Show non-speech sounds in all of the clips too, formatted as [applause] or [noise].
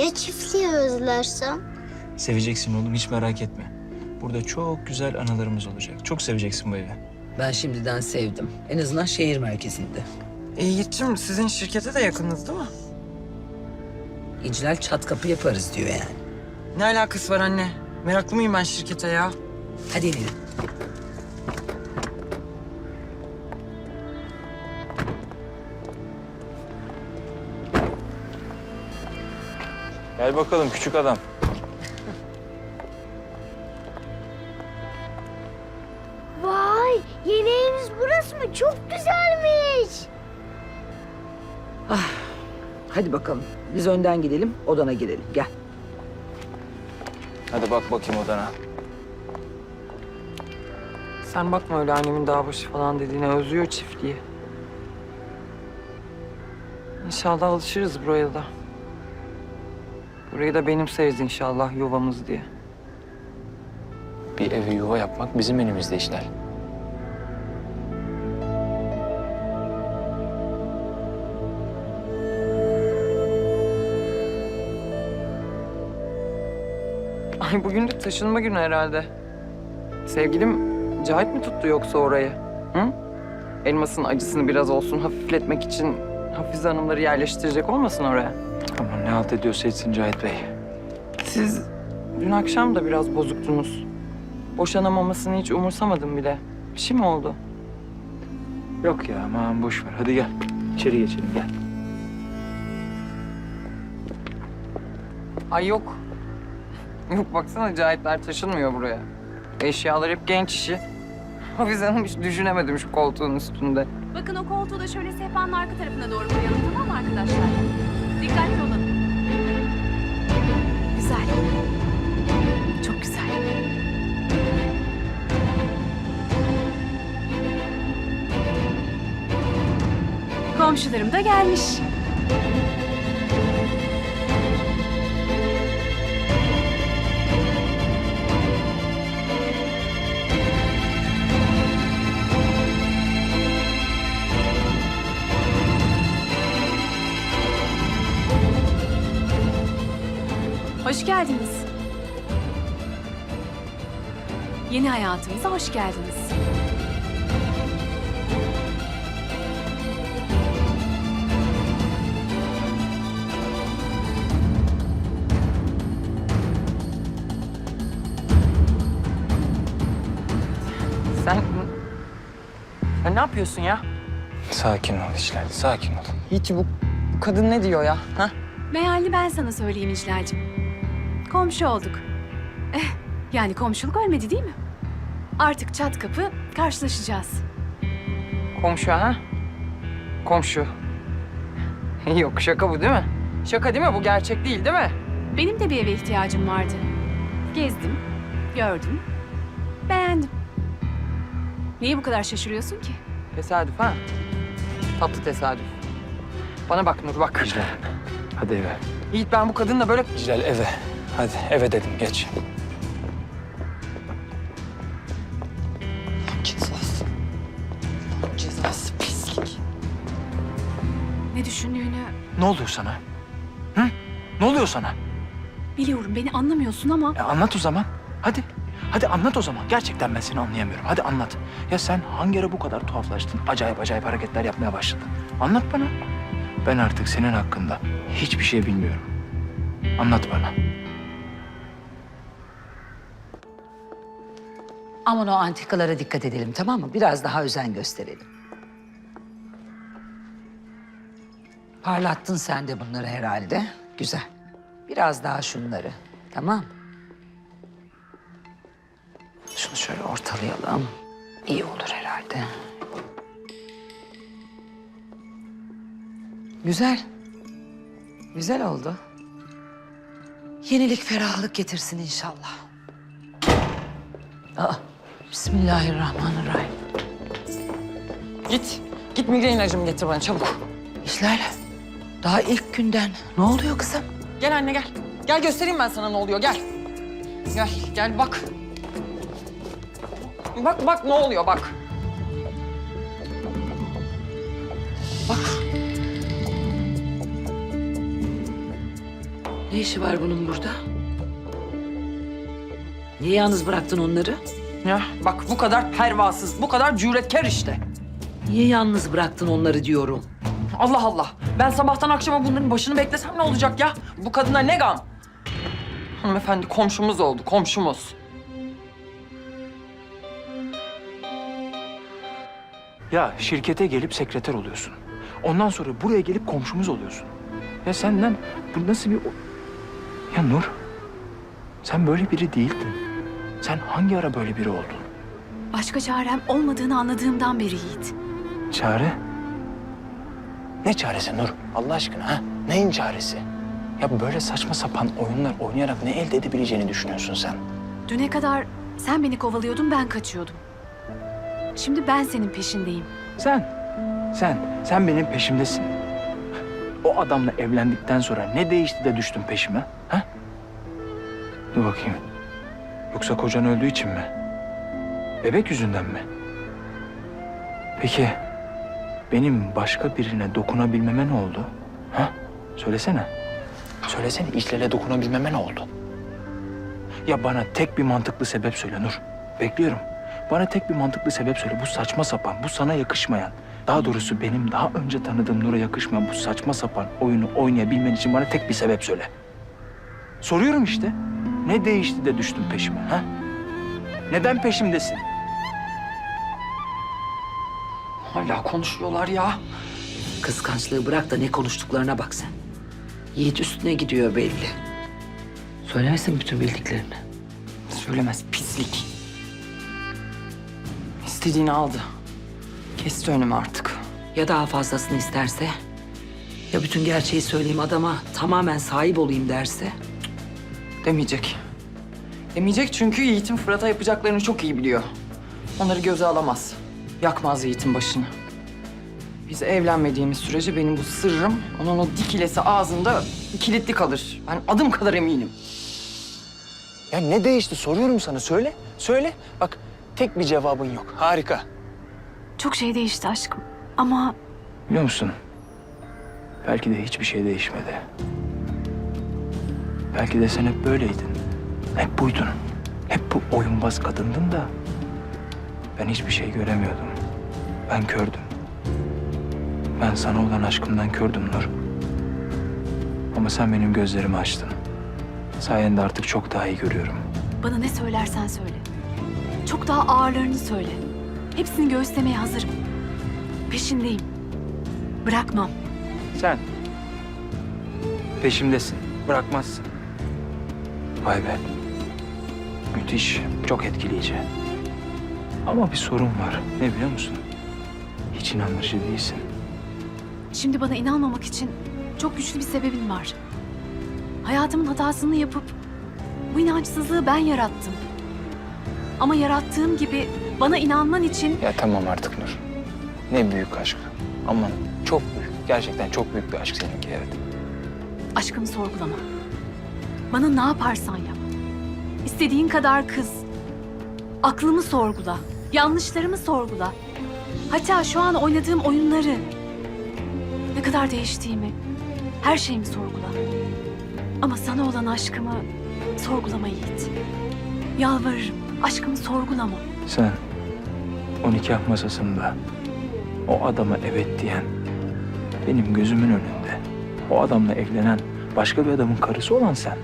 Ya çiftliği özlersem? Seveceksin oğlum hiç merak etme. Burada çok güzel anılarımız olacak. Çok seveceksin bu evi. Ben şimdiden sevdim. En azından şehir merkezinde. E, Yiğit'ciğim sizin şirkete de yakınız değil mi? İclal çat kapı yaparız diyor yani. Ne alakası var anne? Meraklı mıyım ben şirkete ya? Hadi inelim. Gel bakalım küçük adam. Vay yeni evimiz burası mı? Çok güzelmiş. Hadi bakalım. Biz önden gidelim, odana girelim. Gel. Hadi bak bakayım odana. Sen bakma öyle annemin dağ başı falan dediğine özlüyor çiftliği. İnşallah alışırız buraya da. Burayı da benimseriz inşallah yuvamız diye. Bir evi yuva yapmak bizim elimizde işler. Ay bugün de taşınma günü herhalde. Sevgilim Cahit mi tuttu yoksa orayı? Hı? Elmasın acısını biraz olsun hafifletmek için Hafize Hanımları yerleştirecek olmasın oraya? Aman ne halt ediyorsa etsin Cahit Bey. Siz dün akşam da biraz bozuktunuz. Boşanamamasını hiç umursamadım bile. Bir şey mi oldu? Yok ya aman boş ver. Hadi gel. İçeri geçelim gel. Ay yok. Yok baksana Cahitler taşınmıyor buraya. Eşyalar hep genç işi. Hafize Hanım hiç düşünemedim şu koltuğun üstünde. Bakın o koltuğu da şöyle sehpanın arka tarafına doğru koyalım tamam mı arkadaşlar? Dikkatli olun. Güzel. Çok güzel. Komşularım da gelmiş. Geldiniz. Yeni hayatımıza hoş geldiniz. Sen... Sen ne yapıyorsun ya? Sakin ol İşler. Sakin ol. Hiç bu, bu kadın ne diyor ya? Ha? Meğerli ben sana söyleyeyim İclal'cim. Komşu olduk. Eh, yani komşuluk ölmedi değil mi? Artık çat kapı karşılaşacağız. Komşu ha? Komşu. [laughs] Yok şaka bu değil mi? Şaka değil mi? Bu gerçek değil değil mi? Benim de bir eve ihtiyacım vardı. Gezdim, gördüm, beğendim. Niye bu kadar şaşırıyorsun ki? Tesadüf ha? Tatlı tesadüf. Bana bak Nur bak. Hadi eve. Yiğit ben bu kadınla böyle... İclal eve. Hadi eve dedim geç. Cezası. Cezası pislik. Ne düşündüğünü Ne oluyor sana? Hı? Ne oluyor sana? biliyorum. Beni anlamıyorsun ama E anlat o zaman. Hadi. Hadi anlat o zaman. Gerçekten ben seni anlayamıyorum. Hadi anlat. Ya sen hangi ara bu kadar tuhaflaştın? Acayip acayip hareketler yapmaya başladın. Anlat bana. Ben artık senin hakkında hiçbir şey bilmiyorum. Anlat bana. Aman o antikalara dikkat edelim tamam mı? Biraz daha özen gösterelim. Parlattın sen de bunları herhalde. Güzel. Biraz daha şunları. Tamam. Şunu şöyle ortalayalım. İyi olur herhalde. Güzel. Güzel oldu. Yenilik ferahlık getirsin inşallah. Aa, Bismillahirrahmanirrahim. Git. Git migren ilacımı getir bana çabuk. İşler daha ilk günden ne oluyor kızım? Gel anne gel. Gel göstereyim ben sana ne oluyor gel. Gel gel bak. Bak bak ne oluyor bak. Bak. Ne işi var bunun burada? Niye yalnız bıraktın onları? Ya bak bu kadar pervasız, bu kadar cüretkar işte. Niye yalnız bıraktın onları diyorum. Allah Allah. Ben sabahtan akşama bunların başını beklesem ne olacak ya? Bu kadına ne gam? Hanımefendi komşumuz oldu, komşumuz. Ya şirkete gelip sekreter oluyorsun. Ondan sonra buraya gelip komşumuz oluyorsun. Ya senden bu nasıl bir... Ya Nur, sen böyle biri değildin. Sen hangi ara böyle biri oldun? Başka çarem olmadığını anladığımdan beri Yiğit. Çare? Ne çaresi Nur? Allah aşkına ha? Neyin çaresi? Ya böyle saçma sapan oyunlar oynayarak ne elde edebileceğini düşünüyorsun sen? Düne kadar sen beni kovalıyordun, ben kaçıyordum. Şimdi ben senin peşindeyim. Sen, sen, sen benim peşimdesin. O adamla evlendikten sonra ne değişti de düştün peşime? Ha? Dur bakayım. Yoksa kocan öldüğü için mi? Bebek yüzünden mi? Peki benim başka birine dokunabilmeme ne oldu? Ha? Söylesene. Söylesene işlere dokunabilmeme ne oldu? Ya bana tek bir mantıklı sebep söyle Nur. Bekliyorum. Bana tek bir mantıklı sebep söyle. Bu saçma sapan, bu sana yakışmayan. Daha doğrusu benim daha önce tanıdığım Nur'a yakışmayan bu saçma sapan oyunu oynayabilmen için bana tek bir sebep söyle. Soruyorum işte. Ne değişti de düştün peşime ha? Neden peşimdesin? Hala konuşuyorlar ya. Kıskançlığı bırak da ne konuştuklarına bak sen. Yiğit üstüne gidiyor belli. Söylemesin bütün bildiklerini. Söylemez pislik. İstediğini aldı. Kesti önümü artık. Ya daha fazlasını isterse? Ya bütün gerçeği söyleyeyim adama tamamen sahip olayım derse? Demeyecek. Demeyecek çünkü Yiğit'in Fırat'a yapacaklarını çok iyi biliyor. Onları göze alamaz. Yakmaz Yiğit'in başını. Biz evlenmediğimiz sürece benim bu sırrım onun o dikilesi ağzında kilitli kalır. Ben adım kadar eminim. Ya ne değişti soruyorum sana söyle. Söyle. Bak tek bir cevabın yok. Harika. Çok şey değişti aşkım. Ama Biliyor musun? Belki de hiçbir şey değişmedi. Belki de sen hep böyleydin. Hep buydun. Hep bu oyunbaz kadındın da ben hiçbir şey göremiyordum. Ben kördüm. Ben sana olan aşkımdan kördüm Nur. Ama sen benim gözlerimi açtın. Sayende artık çok daha iyi görüyorum. bana ne söylersen söyle. Çok daha ağırlarını söyle. Hepsini göğüslemeye hazırım. Peşindeyim. Bırakmam. Sen peşimdesin. Bırakmazsın. Vay be. Müthiş. Çok etkileyici. Ama bir sorun var. Ne biliyor musun? Hiç inandırıcı değilsin. Şimdi bana inanmamak için çok güçlü bir sebebin var. Hayatımın hatasını yapıp bu inançsızlığı ben yarattım. Ama yarattığım gibi bana inanman için Ya tamam artık Nur. Ne büyük aşk. Aman çok büyük. Gerçekten çok büyük bir aşk seninki evet. aşkımı sorgulama. Bana ne yaparsan yap. İstediğin kadar kız. Aklımı sorgula. Yanlışlarımı sorgula. Hatta şu an oynadığım oyunları. Ne kadar değiştiğimi, her şeyimi sorgula. Ama sana olan aşkımı sorgulama Yiğit. Yalvarırım, aşkımı sorgulama. Sen o nikah masasında o adama evet diyen benim gözümün önünde o adamla evlenen başka bir adamın karısı olan sen.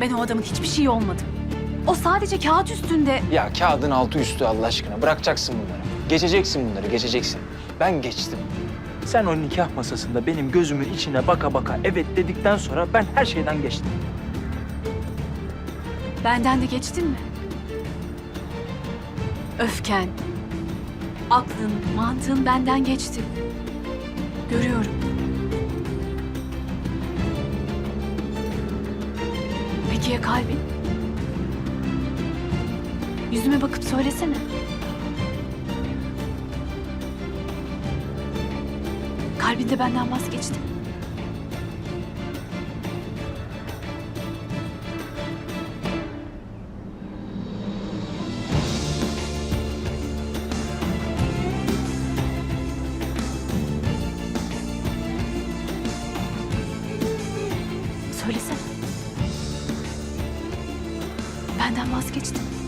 Ben o adamın hiçbir şeyi olmadım. O sadece kağıt üstünde Ya kağıdın altı üstü Allah aşkına. Bırakacaksın bunları. Geçeceksin bunları, geçeceksin. Ben geçtim. Sen o nikah masasında benim gözümün içine baka baka evet dedikten sonra ben her şeyden geçtim. Benden de geçtin mi? Öfken, aklın, mantığın benden geçti. Görüyorum. Peki ya kalbin? Yüzüme bakıp söylesene. Kalbin de benden vazgeçti. Benden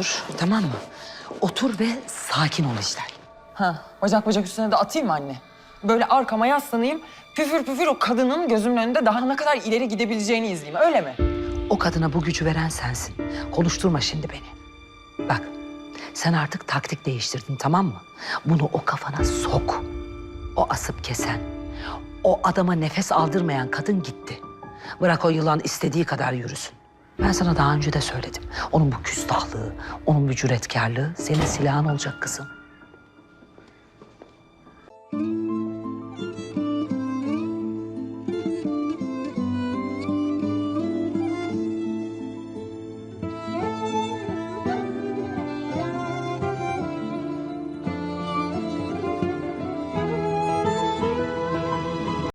Otur, tamam mı? Otur ve sakin ol İclal. Ha, bacak bacak üstüne de atayım mı anne? Böyle arkama yaslanayım, püfür püfür o kadının gözümün önünde daha ne kadar ileri gidebileceğini izleyeyim, öyle mi? O kadına bu gücü veren sensin. Konuşturma şimdi beni. Bak, sen artık taktik değiştirdin tamam mı? Bunu o kafana sok. O asıp kesen, o adama nefes aldırmayan kadın gitti. Bırak o yılan istediği kadar yürüsün. Ben sana daha önce de söyledim. Onun bu küstahlığı, onun bu cüretkarlığı senin silahın olacak kızım.